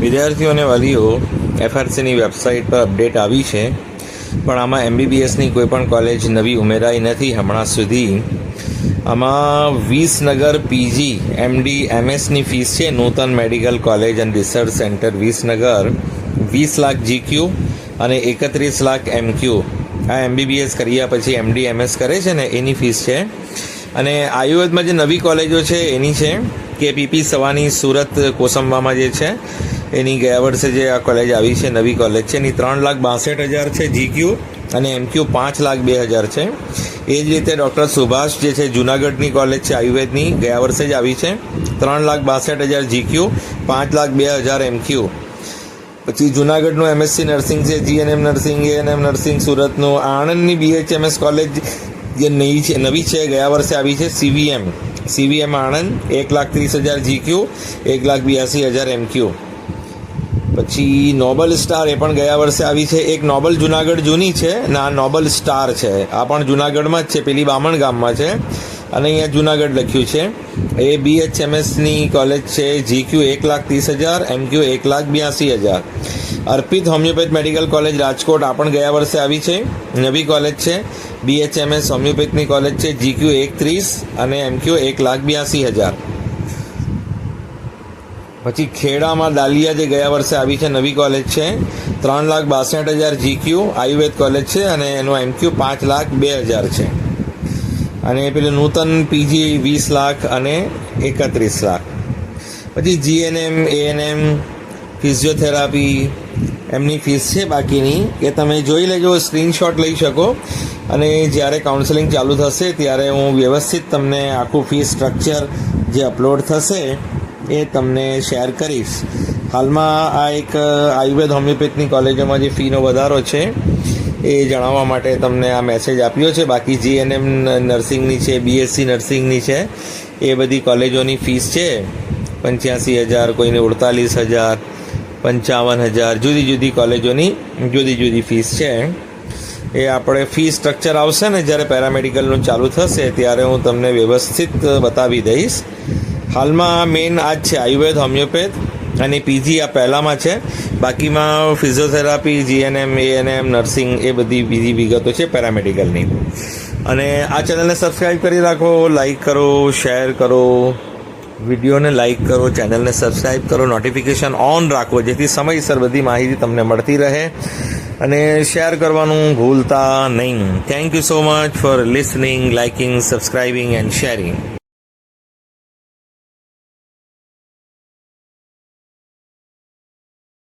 વિદ્યાર્થીઓ અને વાલીઓ એફઆરસીની વેબસાઇટ પર અપડેટ આવી છે. પણ આમાં એમબીબીએસની કોઈ પણ કોલેજ નવી ઉમેરાઈ નથી હમણાં સુધી. આમાં વિસનગર પીજી એમડી એમએસની ફીસ છે. Nutan medical college and research centre Visnagar. વીસ લાખ જીક્યુ અને એકત્રીસ લાખ એમક્યુ આ એમબીબીએસ કર્યા પછી એમડી એમએસ કરે છે ને, એની ફીસ છે. અને આયુર્વેદમાં જે નવી કોલેજો છે, એની છે. કે પીપી સવાની સુરત કોસંબામાં જે છે, એની ગયા વર્ષે જે આ કોલેજ આવી છે, નવી કોલેજ છે, એની ત્રણ લાખ બાસઠ હજાર છે જીક્યુ અને એમક્યુ પાંચ લાખ બે હજાર છે. એ જ રીતે ડૉક્ટર સુભાષ જે છે, જુનાગઢની કોલેજ છે, આયુર્વેદની, ગયા વર્ષે જ આવી છે. ત્રણ લાખ બાસઠ હજાર જીક્યુ પાંચ લાખ બે હજાર એમક્યુ પછી જુનાગઢનું એમએસસી નર્સિંગ છે જીએનએમ નર્સિંગ એએનએમ નર્સિંગ સુરતનું આણંદની બીએચએમએસ કોલેજ જે નવી છે નવી છે, ગયા વર્ષે આવી છે સીવીએમ સીવીએમ આણંદ એક લાખ ત્રીસ હજાર જીક્યુ એક લાખ બ્યાસી હજાર એમક્યુ પછી નોબલ સ્ટાર એ પણ ગયા વર્ષે આવી છે. એક નોબલ જુનાગઢ જૂની છે ને આ નોબલ સ્ટાર છે. આ પણ જુનાગઢમાં જ છે, પેલી બામણ ગામમાં છે. અને અહીંયા જુનાગઢ લખ્યું છે. એ બીએચએમએસની કોલેજ છે જીક્યુ એક લાખ ત્રીસ હજાર એમક્યુ એક લાખ બ્યાસી હજાર. Arpit homeopath medical college Rajkot, આ પણ ગયા વર્ષે આવી છે. નવી કોલેજ છે. બીએચએમએસ હોમિયોપેથની કોલેજ છે જીક્યુ એક ત્રીસ અને એમક્યુ એક લાખ બ્યાસી હજાર. પછી ખેડામાં દાલિયા જે ગયા વર્ષે આવી છે, નવી કોલેજ છે, ત્રણ લાખ બાસઠ હજાર જીક્યુ આયુર્વેદ કોલેજ છે અને એનું એમક્યુ પાંચ લાખ બે હજાર છે. અને પેલું નૂતન પીજી વીસ લાખ અને એકત્રીસ લાખ. પછી જીએનએમ એએનએમ ફિઝિયોથેરાપી એમની ફીસ છે બાકીની, એ તમે જોઈ લેજો સ્ક્રીનશોટ લઈ શકો. અને જ્યારે કાઉન્સેલિંગ ચાલુ થશે, ત્યારે હું વ્યવસ્થિત તમને આખું ફી સ્ટ્રક્ચર જે અપલોડ થશે એ તમને શેર કરીશ. હાલમાં આ એક આયુર્વેદ હોમિયોપેથની કોલેજોમાં જે ફીનો વધારો છે, એ જણાવવા માટે તમને આ મેસેજ આપ્યો છે. બાકી જીએનએમ નર્સિંગની છે બીએસસી નર્સિંગની છે, એ બધી કોલેજોની ફીસ છે. પંચ્યાસી હજાર, કોઈને અડતાલીસ હજાર, પંચાવન હજાર, જુદી જુદી કોલેજોની જુદી જુદી ફીસ છે. એ આપણે ફી સ્ટ્રક્ચર આવશે ને જ્યારે પેરામેડિકલનું ચાલુ થશે, ત્યારે હું તમને વ્યવસ્થિત બતાવી દઈશ. હાલમાં મેઇન આ જ છે આયુર્વેદ હોમિયોપેથ અને પીજી આ પહેલાંમાં છે. બાકીમાં ફિઝિયોથેરાપી જીએનએમ એએનએમ નર્સિંગ એ બધી બીજી વિગતો છે પેરામેડિકલની અને આ ચેનલને સબસ્ક્રાઈબ કરી રાખો લાઈક કરો શેર કરો, વિડીયોને લાઇક કરો ચેનલને સબસ્ક્રાઈબ કરો નોટિફિકેશન ઓન રાખો, જેથી સમયસર બધી માહિતી તમને મળતી રહે. અને શેર કરવાનું ભૂલતા નહીં. Thank you so much for listening liking subscribing and sharing